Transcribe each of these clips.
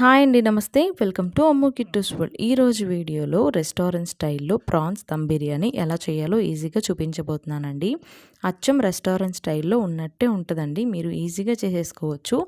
Hi అండి నమస్తే. Welcome to Ammu Kittu's world. ఈరోజు వీడియోలో రెస్టారెంట్ స్టైల్లో ప్రాన్స్ దమ్ బిర్యానీ ఎలా చేయాలో ఈజీగా చూపించబోతున్నానండి. అచ్చం రెస్టారెంట్ స్టైల్లో ఉన్నట్టే ఉంటుందండి. మీరు ఈజీగా చేసేసుకోవచ్చు.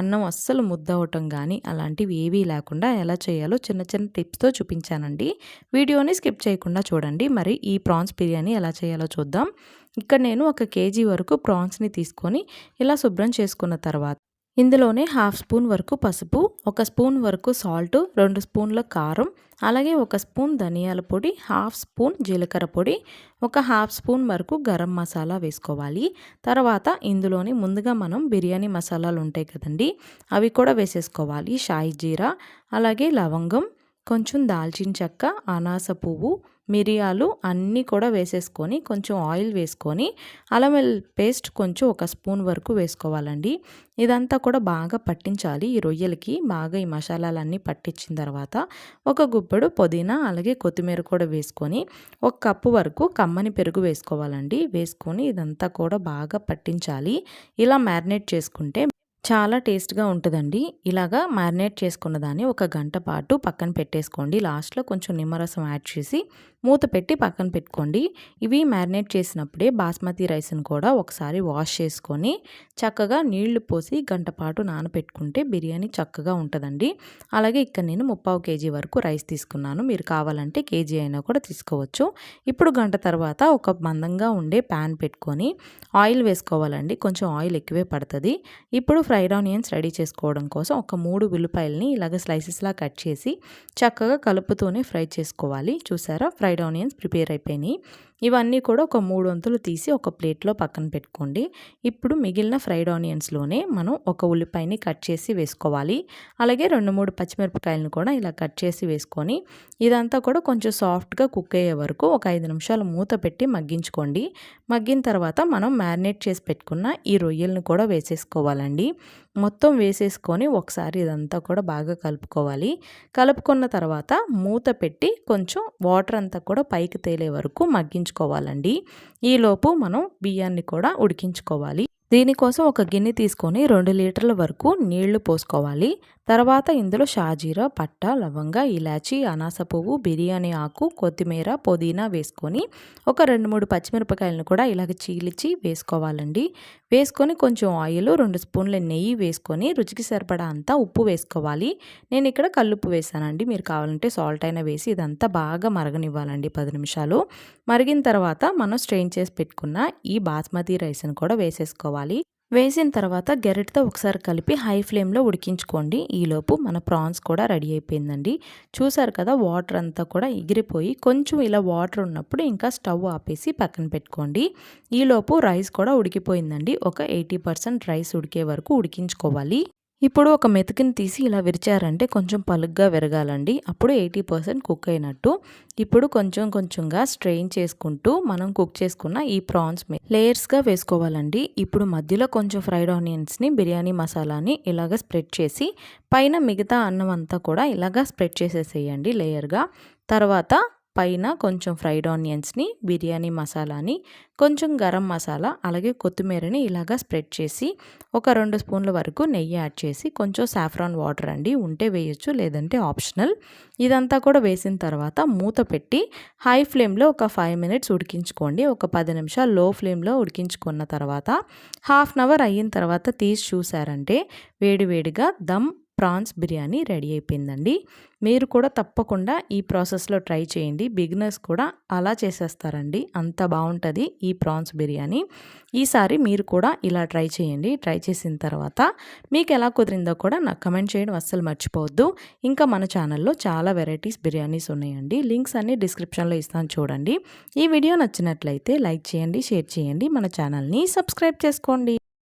అన్నం అస్సలు ముద్ద అవటం కానీ అలాంటివి ఏవీ లేకుండా ఎలా చేయాలో చిన్న చిన్న టిప్స్తో చూపించానండి. వీడియోని స్కిప్ చేయకుండా చూడండి. మరి ఈ ప్రాన్స్ బిర్యానీ ఎలా చేయాలో చూద్దాం. ఇక్కడ నేను ఒక కేజీ వరకు ప్రాన్స్ని తీసుకొని ఇలా శుభ్రం చేసుకున్న తర్వాత ఇందులోనే హాఫ్ స్పూన్ వరకు పసుపు ఒక స్పూన్ వరకు సాల్ట్ రెండు స్పూన్ల కారం అలాగే ఒక స్పూన్ ధనియాల పొడి హాఫ్ స్పూన్ జీలకర్ర పొడి ఒక హాఫ్ స్పూన్ వరకు గరం మసాలా వేసుకోవాలి. తర్వాత ఇందులోని ముందుగా మనం బిర్యానీ మసాలాలు ఉంటాయి కదండి అవి కూడా వేసేసుకోవాలి. షాయి జీరా అలాగే లవంగం కొంచెం దాల్చిన చెక్క అనాస పువ్వు మిరియాలు అన్నీ కూడా వేసేసుకొని కొంచెం ఆయిల్ వేసుకొని అల్లం పేస్ట్ కొంచెం ఒక స్పూన్ వరకు వేసుకోవాలండి. ఇదంతా కూడా బాగా పట్టించాలి. ఈ రొయ్యలకి బాగా ఈ మసాలాలన్నీ పట్టించిన తర్వాత ఒక గుప్పెడు పుదీనా అలాగే కొత్తిమీర కూడా వేసుకొని ఒక కప్పు వరకు కమ్మని పెరుగు వేసుకోవాలండి. వేసుకొని ఇదంతా కూడా బాగా పట్టించాలి. ఇలా మ్యారినేట్ చేసుకుంటే చాలా టేస్ట్గా ఉంటుందండి. ఇలాగా మ్యారినేట్ చేసుకున్న దాన్ని ఒక గంట పాటు పక్కన పెట్టేసుకోండి. లాస్ట్లో కొంచెం నిమ్మరసం యాడ్ చేసి మూత పెట్టి పక్కన పెట్టుకోండి. ఇవి మ్యారినేట్ చేసినప్పుడే బాస్మతి రైస్ని కూడా ఒకసారి వాష్ చేసుకొని చక్కగా నీళ్ళు పోసి గంట పాటు నానబెట్టుకుంటే బిర్యానీ చక్కగా ఉంటుందండి. అలాగే ఇక్కడ నేను ముప్పావు కేజీ వరకు రైస్ తీసుకున్నాను. మీరు కావాలంటే కేజీ అయినా కూడా తీసుకోవచ్చు. ఇప్పుడు గంట తర్వాత ఒక మందంగా ఉండే ప్యాన్ పెట్టుకొని ఆయిల్ వేసుకోవాలండి. కొంచెం ఆయిల్ ఎక్కువే పడుతుంది. ఇప్పుడు ఫ్రైడ్ ఆనియన్స్ రెడీ చేసుకోవడం కోసం ఒక మూడు ఉల్లిపాయలని ఇలాగ స్లైసెస్లా కట్ చేసి చక్కగా కలుపుతూనే ఫ్రై చేసుకోవాలి. చూసారా? ఫ్రైడ్ ఆనియన్స్ ప్రిపేర్ అయిపోయినాయి. ఇవన్నీ కూడా ఒక మూడు వంతులు తీసి ఒక ప్లేట్లో పక్కన పెట్టుకోండి. ఇప్పుడు మిగిలిన ఫ్రైడ్ ఆనియన్స్లోనే మనం ఒక ఉల్లిపాయని కట్ చేసి వేసుకోవాలి. అలాగే రెండు మూడు పచ్చిమిరపకాయలను కూడా ఇలా కట్ చేసి వేసుకొని ఇదంతా కూడా కొంచెం సాఫ్ట్గా కుక్ అయ్యే వరకు ఒక ఐదు నిమిషాలు మూత పెట్టి మగ్గించుకోండి. మగ్గిన తర్వాత మనం మ్యారినేట్ చేసి పెట్టుకున్న ఈ రొయ్యలను కూడా వేసేసుకోవాలండి. మొత్తం వేసేసుకొని ఒకసారి ఇదంతా కూడా బాగా కలుపుకోవాలి. కలుపుకున్న తర్వాత మూత పెట్టి కొంచెం వాటర్ అంతా కూడా పైకి తేలే వరకు మగ్గించుకోవాలండి. ఈలోపు మనం బియ్యాన్ని కూడా ఉడికించుకోవాలి. దీనికోసం ఒక గిన్నె తీసుకొని రెండు లీటర్ల వరకు నీళ్ళు పోసుకోవాలి. తర్వాత ఇందులో షాజీరా పట్ట లవంగ ఇలాచి అనాస పువ్వు బిర్యానీ ఆకు కొత్తిమీర పుదీనా వేసుకొని ఒక రెండు మూడు పచ్చిమిరపకాయలను కూడా ఇలాగ చీలిచి వేసుకోవాలండి. వేసుకొని కొంచెం ఆయిల్ రెండు స్పూన్ల నెయ్యి వేసుకొని రుచికి సరిపడా అంతా ఉప్పు వేసుకోవాలి. నేను ఇక్కడ కల్లుప్పు వేసానండి. మీరు కావాలంటే సాల్ట్ అయినా వేసి ఇదంతా బాగా మరగనివ్వాలండి పది నిమిషాలు. మరిగిన తర్వాత మనం స్ట్రెయిన్ చేసి పెట్టుకున్న ఈ బాస్మతి రైస్ని కూడా వేసేసుకోవాలి. వేసిన తర్వాత గెరెట్తో ఒకసారి కలిపి హై ఫ్లేమ్లో ఉడికించుకోండి. ఈలోపు మన ప్రాన్స్ కూడా రెడీ అయిపోయిందండి. చూసారు కదా వాటర్ అంతా కూడా ఎగిరిపోయి కొంచెం ఇలా వాటర్ ఉన్నప్పుడు ఇంకా స్టవ్ ఆపేసి పక్కన పెట్టుకోండి. ఈలోపు రైస్ కూడా ఉడికిపోయిందండి. ఒక ఎయిటీ రైస్ ఉడికే వరకు ఉడికించుకోవాలి. ఇప్పుడు ఒక మెతుకుని తీసి ఇలా విరిచారంటే కొంచెం పలుగ్గా విరగాలండి. అప్పుడు ఎయిటీ పర్సెంట్ కుక్ అయినట్టు. ఇప్పుడు కొంచెం కొంచెంగా స్ట్రెయిన్ చేసుకుంటూ మనం కుక్ చేసుకున్న ఈ ప్రాన్స్ లేయర్స్గా వేసుకోవాలండి. ఇప్పుడు మధ్యలో కొంచెం ఫ్రైడ్ ఆనియన్స్ని బిర్యానీ మసాలాని ఇలాగ స్ప్రెడ్ చేసి పైన మిగతా అన్నం అంతా కూడా ఇలాగ స్ప్రెడ్ చేసేసేయండి లేయర్గా. తర్వాత పైన కొంచెం ఫ్రైడ్ ఆనియన్స్ని బిర్యానీ మసాలాని కొంచెం గరం మసాలా అలాగే కొత్తిమీరని ఇలాగా స్ప్రెడ్ చేసి ఒక రెండు స్పూన్ల వరకు నెయ్యి యాడ్ చేసి కొంచెం సాఫ్రాన్ వాటర్ అండి ఉంటే వేయొచ్చు లేదంటే ఆప్షనల్. ఇదంతా కూడా వేసిన తర్వాత మూత పెట్టి హై ఫ్లేమ్లో ఒక ఫైవ్ మినిట్స్ ఉడికించుకోండి. ఒక పది నిమిషాలు లో ఫ్లేమ్లో ఉడికించుకున్న తర్వాత హాఫ్ అన్ అవర్ అయిన తర్వాత తీసి చూసారంటే వేడివేడిగా దమ్ ప్రాన్స్ బిర్యానీ రెడీ అయిపోయిందండి. మీరు కూడా తప్పకుండా ఈ ప్రాసెస్లో ట్రై చేయండి. బిగినర్స్ కూడా అలా చేసేస్తారండి. అంత బాగుంటుంది ఈ ప్రాన్స్ బిర్యానీ. ఈసారి మీరు కూడా ఇలా ట్రై చేయండి. ట్రై చేసిన తర్వాత మీకు ఎలా కుదిరిందో కూడా నాకు కమెంట్ చేయడం అస్సలు మర్చిపోవద్దు. ఇంకా మన ఛానల్లో చాలా వెరైటీస్ బిర్యానీస్ ఉన్నాయండి. లింక్స్ అన్నీ డిస్క్రిప్షన్లో ఇస్తాను చూడండి. ఈ వీడియో నచ్చినట్లయితే లైక్ చేయండి షేర్ చేయండి. మన ఛానల్ని సబ్స్క్రైబ్ చేసుకోండి.